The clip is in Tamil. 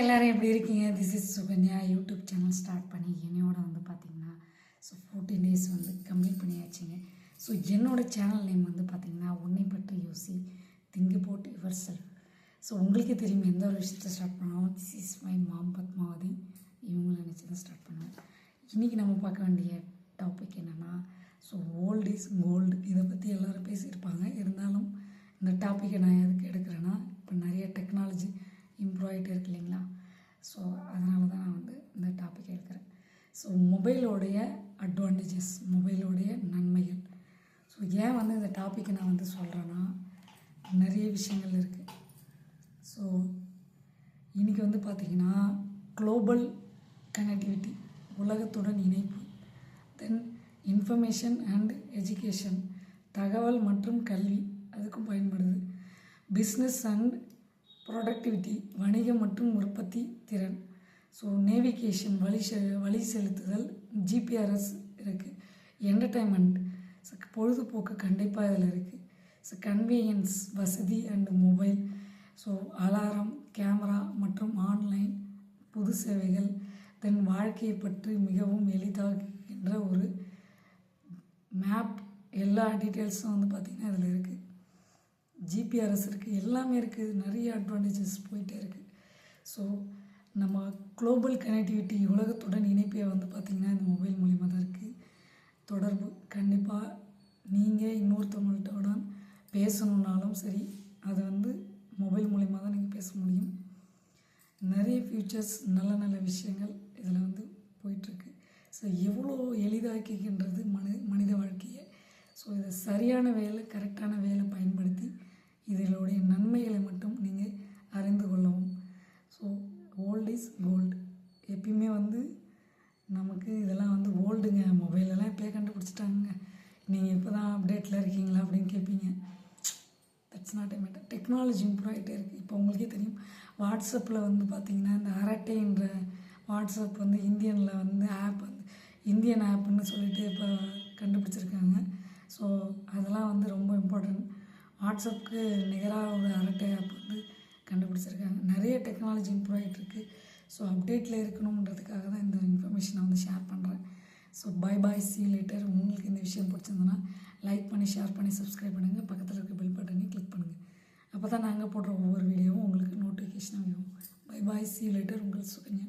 எல்லோரும் எப்படி இருக்கீங்க? This is Sukanya. YouTube channel start பண்ணி என்னையோட வந்து பார்த்தீங்கன்னா ஸோ ஃபோர்டீன் டேஸ் வந்து கம்ப்ளீட் பண்ணியாச்சுங்க. ஸோ என்னோடய சேனல் நேம் வந்து பார்த்தீங்கன்னா உன்னை பற்றி யோசி திங்கு போட்டு யுவர் செல்ஃப். ஸோ உங்களுக்கே தெரியும் எந்த ஒரு விஷயத்தை ஸ்டார்ட் பண்ணாலும் this is my mom Padmavathi. இவங்களை நினச்சி தான் ஸ்டார்ட் பண்ணுவேன் இன்றைக்கி நம்ம பார்க்க வேண்டிய டாபிக் என்னென்னா ஸோ ஓல்ட் இஸ் கோல்டு இதை பற்றி எல்லோரும் பேசியிருப்பாங்க. இருந்தாலும் இந்த டாப்பிக்கை நான் எதுக்கு எடுக்கிறேன்னா இப்போ நிறைய டெக்னாலஜி இம்ப்ரூவ் ஆகிட்டு இருக்கு இல்லைங்களா? ஸோ அதனால தான் நான் வந்து இந்த டாபிக் எடுக்கிறேன். ஸோ மொபைலோடைய அட்வான்டேஜஸ் மொபைலோடைய நன்மைகள். ஸோ ஏன் வந்து இந்த டாப்பிக்கை நான் வந்து சொல்கிறேன்னா நிறைய விஷயங்கள் இருக்குது ஸோ இன்றைக்கி வந்து பார்த்திங்கன்னா குளோபல் கனெக்டிவிட்டி உலகத்துடன் இணைப்பு. தென் இன்ஃபர்மேஷன் அண்ட் எஜுகேஷன் தகவல் மற்றும் கல்வி அதுக்கும் பயன்படுது. பிஸ்னஸ் அண்ட் ப்ரொடக்டிவிட்டி வணிகம் மற்றும் உற்பத்தி திறன். ஸோ நேவிகேஷன் வழி செ வழி செலுத்துதல் ஜிபிஆர்எஸ் இருக்குது என்டர்டைன்மெண்ட் ஸோ பொழுதுபோக்கு கண்டிப்பாக இதில் இருக்குது ஸோ கன்வீனியன்ஸ் வசதி and mobile so alarm camera மற்றும் ஆன்லைன் புது சேவைகள். தென் வாழ்க்கையை பற்றி மிகவும் எளிதாகின்ற ஒரு மேப் எல்லா டீட்டெயில்ஸும் வந்து பார்த்திங்கன்னா இதில் இருக்குது ஜிபிஆர்எஸ் இருக்குது எல்லாமே இருக்குது நிறைய அட்வான்டேஜஸ் போயிட்டே இருக்குது ஸோ நம்ம குளோபல் கனெக்டிவிட்டி உலகத்துடன் இணைப்பே வந்து பார்த்திங்கன்னா இந்த மொபைல் மூலிமா தான் இருக்குது தொடர்பு கண்டிப்பாக நீங்கள் இன்னொருத்தவங்கள்ட்டோட பேசணுன்னாலும் சரி அது வந்து மொபைல் மூலிமா தான் நீங்கள் பேச முடியும். நிறைய ஃபியூச்சர்ஸ் நல்ல நல்ல விஷயங்கள் இதில் வந்து போயிட்டுருக்கு ஸோ எவ்வளோ எளிதாக்கிக்கின்றது மனி மனித வாழ்க்கையை. ஸோ இதை சரியான வேலை கரெக்டான வேலை ஓல்ட் இஸ் கோல்டு எப்பயுமே வந்து நமக்கு இதெல்லாம் வந்து ஓல்டுங்க. மொபைலெல்லாம் இப்போயே கண்டுபிடிச்சிட்டாங்க நீங்கள் இப்போ தான் அப்டேட்டில் இருக்கீங்களா அப்படின்னு கேட்பீங்க that's not a matter technology improve ஆகிட்டே இருக்குது இப்போ உங்களுக்கே தெரியும். வாட்ஸ்அப்பில் வந்து பார்த்திங்கன்னா இந்த அரட்டைன்ற வாட்ஸ்அப் வந்து இந்தியனில் வந்து ஆப் வந்து இந்தியன் ஆப்புன்னு சொல்லிட்டு இப்போ கண்டுபிடிச்சிருக்காங்க. ஸோ அதெல்லாம் வந்து ரொம்ப இம்பார்ட்டன்ட் வாட்ஸ்அப்புக்கு நிகராக ஒரு அரட்டை ஆப் வந்து கண்டுபிடிச்சிருக்காங்க. நிறைய டெக்னாலஜி இம்ப்ரூவ் ஆகிட்டு இருக்குது ஸோ அப்டேட்டில் இருக்கணுன்றதுக்காக தான் இந்த இன்ஃபர்மேஷனை வந்து ஷேர் பண்ணுறேன் so bye bye see later உங்களுக்கு இந்த விஷயம் பிடிச்சிருந்ததுன்னா லைக் பண்ணி ஷேர் பண்ணி சப்ஸ்கிரைப் பண்ணுங்கள் பக்கத்தில் இருக்க பெல் பட்டனையும் கிளிக் பண்ணுங்கள் அப்போ தான் நாங்கள் போடுற ஒவ்வொரு வீடியோவும் உங்களுக்கு நோட்டிஃபிகேஷன் ஆகும் பை பாய் சி லேட்டர் உங்கள் சுகன்யா.